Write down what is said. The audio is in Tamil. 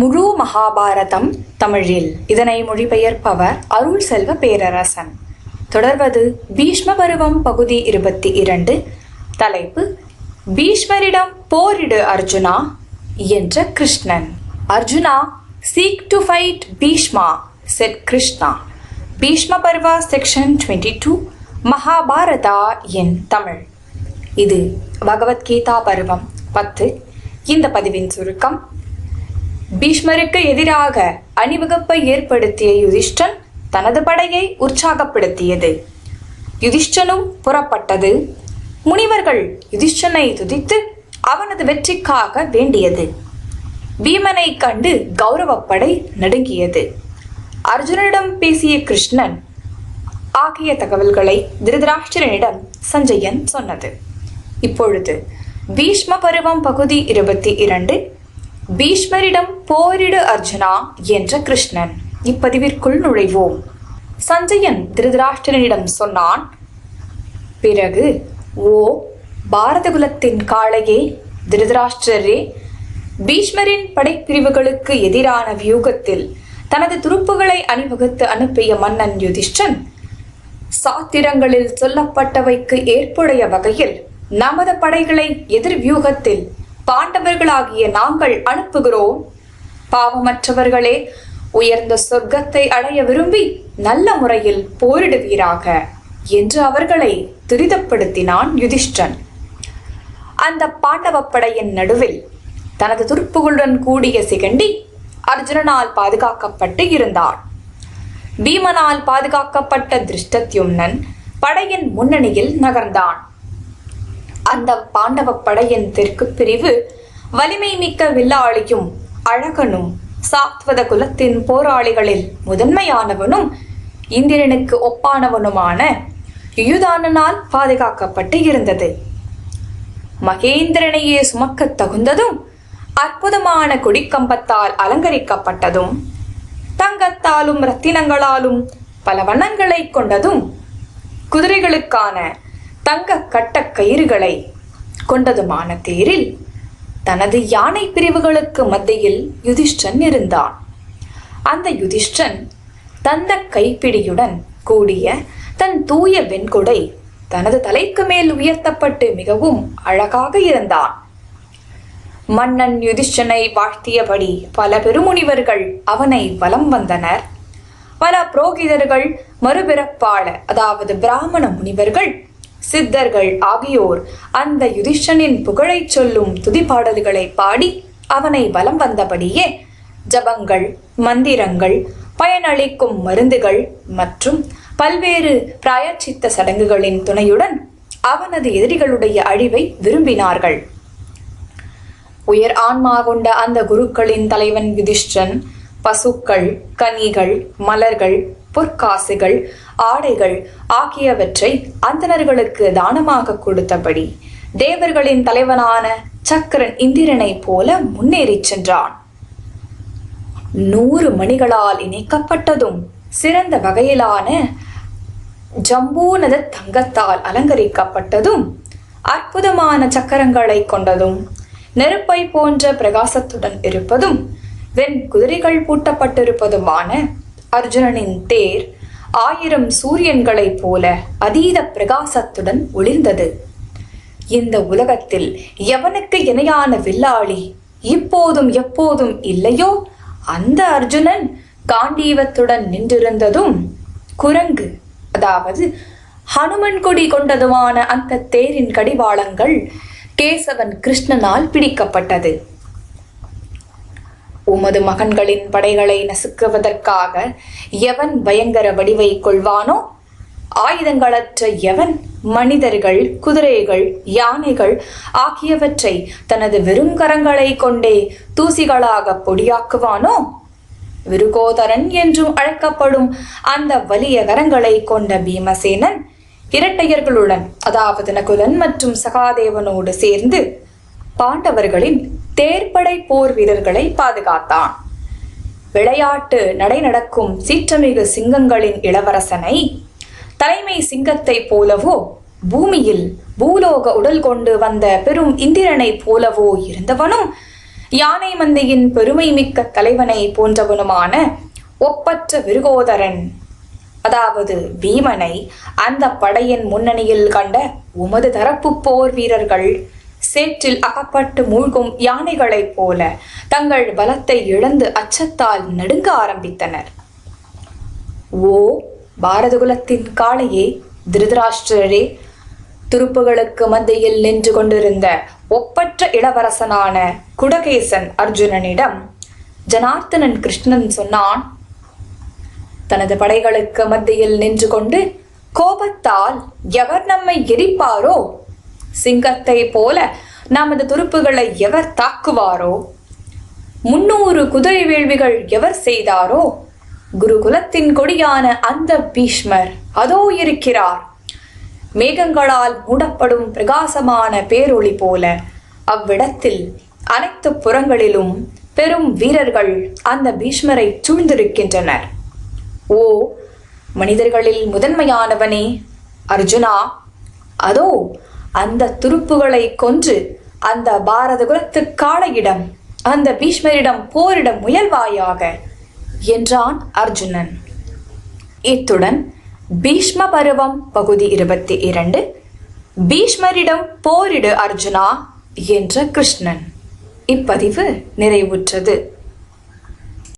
முழு மகாபாரதம் தமிழில். இதனை மொழிபெயர்ப்பவர் அருள் செல்வ பேரரசன். தொடர்வது பீஷ்ம பருவம் பகுதி இருபத்தி இரண்டு. தலைப்பு பீஷ்மரிடம் போரிடு அர்ஜுனா என்ற Krishnan. Arjuna seek to fight Bhishma said Krishna. Bhishma Parva section twenty two Mahabharata in Tamil. இது பகவத்கீதா பருவம் பத்து. இந்த பதிவின் சுருக்கம் பீஷ்மருக்கு எதிராக அணிவகுப்பை ஏற்படுத்திய யுதிஷ்டன் தனது படையை உற்சாகப்படுத்தியது. யுதிஷ்டனும் புறப்பட்டது. முனிவர்கள் யுதிஷ்டனை துதித்து அவனது வெற்றிக்காக வேண்டியது. பீமனை கண்டு கௌரவப்படை நடுங்கியது. அர்ஜுனனிடம் பேசிய கிருஷ்ணன் ஆகிய தகவல்களை திருதராஷ்டிரனிடம் சஞ்சயன் சொன்னது. இப்பொழுது பீஷ்ம பருவம் பகுதி இருபத்தி இரண்டு பீஷ்மரிடம் போரிடு அர்ஜுனா என்ற கிருஷ்ணன். இப்பதிவிற்குள் நுழைவோம். சஞ்சயன் திருதராஷ்டிரனிடம் சொன்னான் பிறகு ஓ பாரதகுலத்தின் காளையே திருதராஷ்டிரரே பீஷ்மரின் படைப்பிரிவுகளுக்கு எதிரான வியூகத்தில் தனது துருப்புகளை அணிவகுத்து அனுப்பிய மன்னன் யுதிஷ்டன் சாத்திரங்களில் சொல்லப்பட்டவைக்கு ஏற்புடைய வகையில் நமது படைகளை எதிர் வியூகத்தில் பாண்டவர்களாகிய நாங்கள் அனுப்புகிறோம். பாவமற்றவர்களே உயர்ந்த சொர்க்கத்தை அடைய விரும்பி நல்ல முறையில் போரிடுவீராக என்று அவர்களை துரிதப்படுத்தினான் யுதிஷ்டன் அந்த பாண்டவப்படையின் நடுவில் தனது துருப்புகளுடன் கூடிய சிகண்டி அர்ஜுனனால் பாதுகாக்கப்பட்டு இருந்தார் பீமனால் பாதுகாக்கப்பட்ட திருஷ்டத்யும்னன் படையின் முன்னணியில் நகர்ந்தான். அந்த பாண்டவ படையின் தெற்கு பிரிவு வலிமை மிக்க வில்லாளியும் அழகனும் சாத்வத குலத்தின் போராளிகளில் முதன்மையானவனும் இந்திரனுக்கு ஒப்பானவனுமான யுயுதானனால் பாதுகாக்கப்பட்டு இருந்தது. மகேந்திரனையே சுமக்கத் தகுந்ததும் அற்புதமான கொடிக்கம்பத்தால் அலங்கரிக்கப்பட்டதும் தங்கத்தாலும் ரத்தினங்களாலும் பல வண்ணங்களை கொண்டதும் குதிரைகளுக்கான தங்க கட்ட கயிறுகளை கொண்டதுமான தேரில் தனது யானை பிரிவுகளுக்கு மத்தியில் யுதிஷ்டன் இருந்தான். அந்த யுதிஷ்டன் தந்த கைப்பிடியுடன் கூடிய தன் தூய வெண்கொடை தனது தலைக்கு மேல் உயர்த்தப்பட்டு மிகவும் அழகாக இருந்தான். மன்னன் யுதிஷ்டனை வாழ்த்தியபடி பல பெருமுனிவர்கள் அவனை வலம் வந்தனர். பல புரோகிதர்கள் மறுபிறப்பாள அதாவது பிராமண முனிவர்கள் சித்தர்கள் ஆகியோர் அந்த யுதிஷ்டனின் புகழைச் சொல்லும் துதிப்பாடல்களை பாடி அவனை வலம் வந்தபடியே ஜபங்கள் மந்திரங்கள் பயனளிக்கும் மருந்துகள் மற்றும் பல்வேறு பிராயச்சித்த சடங்குகளின் துணையுடன் அவனது எதிரிகளுடைய அழிவை விரும்பினார்கள். உயர் ஆன்மா கொண்ட அந்த குருக்களின் தலைவன் யுதிஷ்டன் பசுக்கள் கனிகள் மலர்கள் பொற்காசுகள் ஆடைகள் ஆகியவற்றை அந்தணர்களுக்கு தானமாக கொடுத்தபடி தேவர்களின் தலைவனான சக்கரன் இந்திரனை போல முன்னேறி சென்றான். நூறு மணிகளால் இணைக்கப்பட்டதும் சிறந்த வகையிலான ஜம்பூனத தங்கத்தால் அலங்கரிக்கப்பட்டதும் அற்புதமான சக்கரங்களை கொண்டதும் நெருப்பை போன்ற பிரகாசத்துடன் இருப்பதும் வெண் குதிரைகள் பூட்டப்பட்டிருப்பதுமான அர்ஜுனனின் தேர் ஆயிரம் சூரியன்களைப் போல அதீத பிரகாசத்துடன் ஒளிர்ந்தது. இந்த உலகத்தில் எவனுக்கு இணையான வில்லாளி இப்போதும் எப்போதும் இல்லையோ? அந்த அர்ஜுனன் காண்டீவத்துடன் நின்றிருந்ததும் குரங்கு அதாவது ஹனுமன் கொடி கொண்டதுமான அந்த தேரின் கடிவாளங்கள் கேசவன் கிருஷ்ணனால் பிடிக்கப்பட்டது. உமது மகன்களின் படைகளை நசுக்குவதற்காக எவன் பயங்கர வடிவை கொள்வானோ ஆயுதங்களற்ற எவன் மனிதர்கள் குதிரைகள் யானைகள் ஆகியவற்றை தனது வெறுங்கரங்களை கொண்டே தூசிகளாக பொடியாக்குவானோ? விருகோதரன் என்றும் அழைக்கப்படும் அந்த வலிய கரங்களை கொண்ட பீமசேனன் இரட்டையர்களுடன் அதாவது நகுலன் மற்றும் சகாதேவனோடு சேர்ந்து பாண்டவர்களின் தேர்ப்படை போர் வீரர்களை பாதுகாத்தான். விளையாட்டு நடை நடக்கும் சீற்றமிகு சிங்கங்களின் இளவரசனை தலைமை சிங்கத்தைப் போலவோ பூமியில் பூலோக உடல் கொண்டு வந்த பெரும் இந்திரனைப் போலவோ இருந்தவனும் யானை மந்தையின் பெருமை மிக்க தலைவனை போன்றவனுமான ஒப்பற்ற விருகோதரன் அதாவது பீமனை அந்த படையின் முன்னணியில் கண்ட உமது தரப்பு போர் வீரர்கள் சேற்றில் அகப்பட்டு மூழ்கும் யானைகளைப் போல தங்கள் பலத்தை இழந்து அச்சத்தால் நடுங்க ஆரம்பித்தனர். ஓ பாரதகுலத்தின் காளையே திருதராஷ்டிரரே துருப்புகளுக்கு மத்தியில் நின்று கொண்டிருந்த ஒப்பற்ற இளவரசனான குடகேசன் அர்ஜுனனிடம் ஜனார்த்தனன் கிருஷ்ணன் சொன்னான் தனது படைகளுக்கு மத்தியில் நின்று கொண்டு கோபத்தால் எவர் நம்மை எரிப்பாரோ? சிங்கத்தை போல நமது துருப்புகளை எவர் தாக்குவாரோ? முன்னூறு குதிரை வேள்விகள் எவர் செய்தாரோ? குருகுலத்தின் கொடியான அந்த பீஷ்மர் அதோ இருக்கிறார். மேகங்களால் மூடப்படும் பிரகாசமான பேரொளி போல அவ்விடத்தில் அனைத்து புறங்களிலும் பெரும் வீரர்கள் அந்த பீஷ்மரை சூழ்ந்திருக்கின்றனர். ஓ மனிதர்களில் முதன்மையானவனே அர்ஜுனா. அதோ அந்த துருப்புகளை கொன்று அந்த பாரத குலத்து காளையிடம் அந்த பீஷ்மரிடம் போரிட முயல்வாயாக என்றான் அர்ஜுனன். இத்துடன் பீஷ்ம பருவம் பகுதி இருபத்தி இரண்டு. பீஷ்மரிடம் போரிடு அர்ஜுனா என்ற கிருஷ்ணன். இப்பதிவு நிறைவுற்றது.